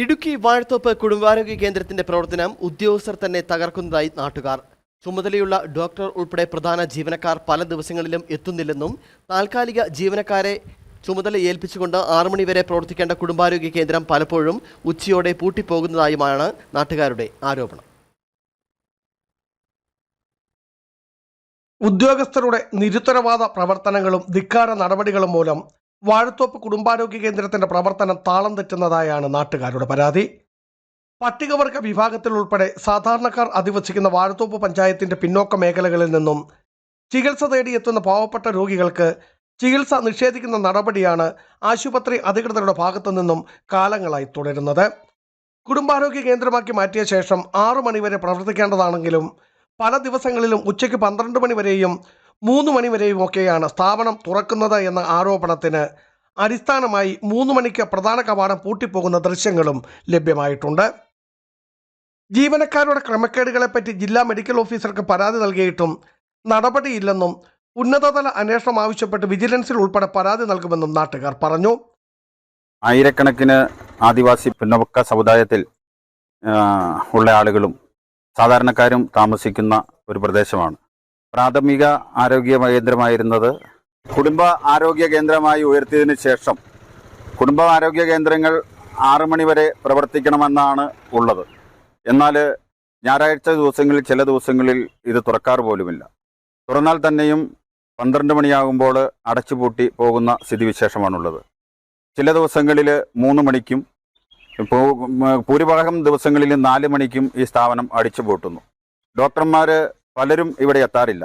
ഇടുക്കി വാഴത്തോപ്പ് കുടുംബാരോഗ്യ കേന്ദ്രത്തിന്റെ പ്രവർത്തനം ഉദ്യോഗസ്ഥർ തന്നെ തകർക്കുന്നതായി നാട്ടുകാർ. ചുമതലയുള്ള ഡോക്ടർ ഉൾപ്പെടെ പ്രധാന ജീവനക്കാർ പല ദിവസങ്ങളിലും എത്തുന്നില്ലെന്നും താൽക്കാലിക ജീവനക്കാരെ ചുമതല ഏൽപ്പിച്ചുകൊണ്ട് ആറുമണിവരെ മണി വരെ പ്രവർത്തിക്കേണ്ട കുടുംബാരോഗ്യ കേന്ദ്രം പലപ്പോഴും ഉച്ചയോടെ പൂട്ടിപ്പോകുന്നതായുമാണ് നാട്ടുകാരുടെ ആരോപണം. ഉദ്യോഗസ്ഥരുടെ നിരുത്തരവാദ പ്രവർത്തനങ്ങളും ധിക്കാര നടപടികളും മൂലം വാഴത്തോപ്പ് കുടുംബാരോഗ്യ കേന്ദ്രത്തിന്റെ പ്രവർത്തനം താളം തെറ്റുന്നതായാണ് നാട്ടുകാരുടെ പരാതി. പട്ടികവർഗ വിഭാഗത്തിൽ ഉൾപ്പെടെ സാധാരണക്കാർ അധിവസിക്കുന്ന വാഴത്തോപ്പ് പഞ്ചായത്തിന്റെ പിന്നോക്ക മേഖലകളിൽ നിന്നും ചികിത്സ തേടിയെത്തുന്ന പാവപ്പെട്ട രോഗികൾക്ക് ചികിത്സ നിഷേധിക്കുന്ന നടപടിയാണ് ആശുപത്രി അധികൃതരുടെ ഭാഗത്തു നിന്നും കാലങ്ങളായി തുടരുന്നത്. കുടുംബാരോഗ്യ കേന്ദ്രമാക്കി മാറ്റിയ ശേഷം ആറു മണിവരെ പ്രവർത്തിക്കേണ്ടതാണെങ്കിലും പല ദിവസങ്ങളിലും ഉച്ചയ്ക്ക് പന്ത്രണ്ട് മണി വരെയും മൂന്ന് മണിവരെയുമൊക്കെയാണ് സ്ഥാപനം തുറക്കുന്നത് എന്ന ആരോപണത്തിന് അടിസ്ഥാനമായി മൂന്ന് മണിക്ക് പ്രധാന കവാടം പൂട്ടിപ്പോകുന്ന ദൃശ്യങ്ങളും ലഭ്യമായിട്ടുണ്ട്. ജീവനക്കാരുടെ ക്രമക്കേടുകളെപ്പറ്റി ജില്ലാ മെഡിക്കൽ ഓഫീസർക്ക് പരാതി നൽകിയിട്ടും നടപടിയില്ലെന്നും ഉന്നതതല അന്വേഷണം ആവശ്യപ്പെട്ട് വിജിലൻസിൽ ഉൾപ്പെടെ പരാതി നൽകുമെന്നും നാട്ടുകാർ പറഞ്ഞു. ആയിരക്കണക്കിന് ആദിവാസി പിന്നോക്ക സമുദായത്തിൽ ഉള്ള ആളുകളും സാധാരണക്കാരും താമസിക്കുന്ന ഒരു പ്രദേശമാണ്. പ്രാഥമിക ആരോഗ്യ കേന്ദ്രമായിരുന്നത്. കുടുംബ ആരോഗ്യ കേന്ദ്രമായി ഉയർത്തിയതിനു ശേഷം കുടുംബ ആരോഗ്യ കേന്ദ്രങ്ങൾ ആറു മണിവരെ പ്രവർത്തിക്കണമെന്നാണ് ഉള്ളത്. എന്നാൽ ഞായറാഴ്ച ദിവസങ്ങളിൽ ചില ദിവസങ്ങളിൽ ഇത് തുറക്കാറ് പോലുമില്ല. തുറന്നാൽ തന്നെയും പന്ത്രണ്ട് മണിയാകുമ്പോൾ അടച്ചുപൂട്ടി പോകുന്ന സ്ഥിതിവിശേഷമാണുള്ളത്. ചില ദിവസങ്ങളിൽ മൂന്ന് മണിക്കും ഭൂരിഭാഗം ദിവസങ്ങളിൽ നാല് മണിക്കും ഈ സ്ഥാപനം അടിച്ചുപൂട്ടുന്നു. ഡോക്ടർമാർ പലരും ഇവിടെ എത്താറില്ല.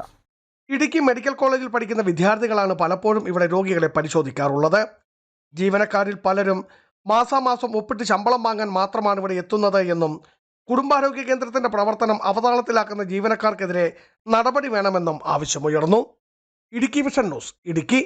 ഇടുക്കി മെഡിക്കൽ കോളേജിൽ പഠിക്കുന്ന വിദ്യാർത്ഥികളാണ് പലപ്പോഴും ഇവിടെ രോഗികളെ പരിശോധിക്കാറുള്ളത്. ജീവനക്കാരിൽ പലരും മാസാമാസം ഒപ്പിട്ട് ശമ്പളം വാങ്ങാൻ മാത്രമാണ് ഇവിടെ എത്തുന്നത് എന്നും കുടുംബാരോഗ്യ കേന്ദ്രത്തിന്റെ പ്രവർത്തനം അവതാളത്തിലാക്കുന്ന ജീവനക്കാർക്കെതിരെ നടപടി വേണമെന്നും ആവശ്യമുയർന്നു. Idukki vision news Idukki.